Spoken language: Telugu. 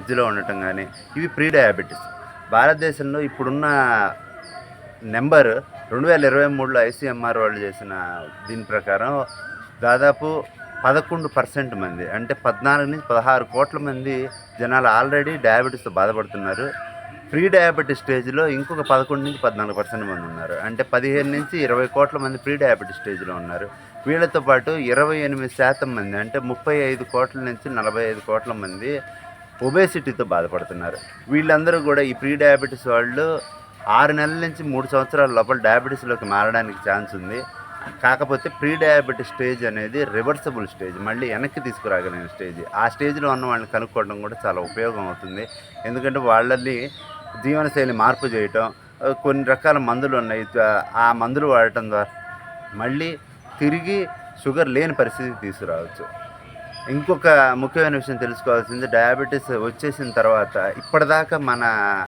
మధ్యలో ఉండటం కానీ ఇవి ప్రీ డయాబెటీస్ భారతదేశంలో ఇప్పుడున్న నెంబర్ రెండు వేల ఇరవై మూడులో ఐసీఎంఆర్ వాళ్ళు చేసిన దీని ప్రకారం దాదాపు పదకొండు పర్సెంట్ మంది అంటే పద్నాలుగు నుంచి పదహారు కోట్ల మంది జనాలు ఆల్రెడీ డయాబెటీస్తో బాధపడుతున్నారు. ప్రీ డయాబెటీస్ స్టేజ్లో ఇంకొక పదకొండు నుంచి పద్నాలుగు పర్సెంట్ మంది ఉన్నారు. అంటే పదిహేను నుంచి ఇరవై కోట్ల మంది ప్రీ డయాబెటీస్ స్టేజ్లో ఉన్నారు. వీళ్ళతో పాటు ఇరవై ఎనిమిది శాతం మంది అంటే ముప్పై ఐదు కోట్ల నుంచి నలభై ఐదు కోట్ల మంది ఒబేసిటీతో బాధపడుతున్నారు. వీళ్ళందరూ కూడా ఈ ప్రీ డయాబెటీస్ వాళ్ళు ఆరు నెలల నుంచి మూడు సంవత్సరాల లోపల డయాబెటీస్లోకి మారడానికి ఛాన్స్ ఉంది. కాకపోతే ప్రీ డయాబెటీస్ స్టేజ్ అనేది రివర్సబుల్ స్టేజ్. మళ్ళీ వెనక్కి తీసుకురాగలిగిన స్టేజ్. ఆ స్టేజ్లో ఉన్న వాళ్ళని కనుక్కోవడం కూడా చాలా ఉపయోగం అవుతుంది. ఎందుకంటే వాళ్ళని జీవనశైలి మార్పు చేయటం కొన్ని రకాల మందులు ఉన్నాయి. ఆ- ఆ మందులు వాడటం ద్వారా మళ్ళీ తిరిగి షుగర్ లేని పరిస్థితికి తీసుకురావచ్చు. ఇంకొక ముఖ్యమైన విషయం తెలుసుకోవాల్సింది డయాబెటీస్ వచ్చేసిన తర్వాత ఇప్పటిదాకా మన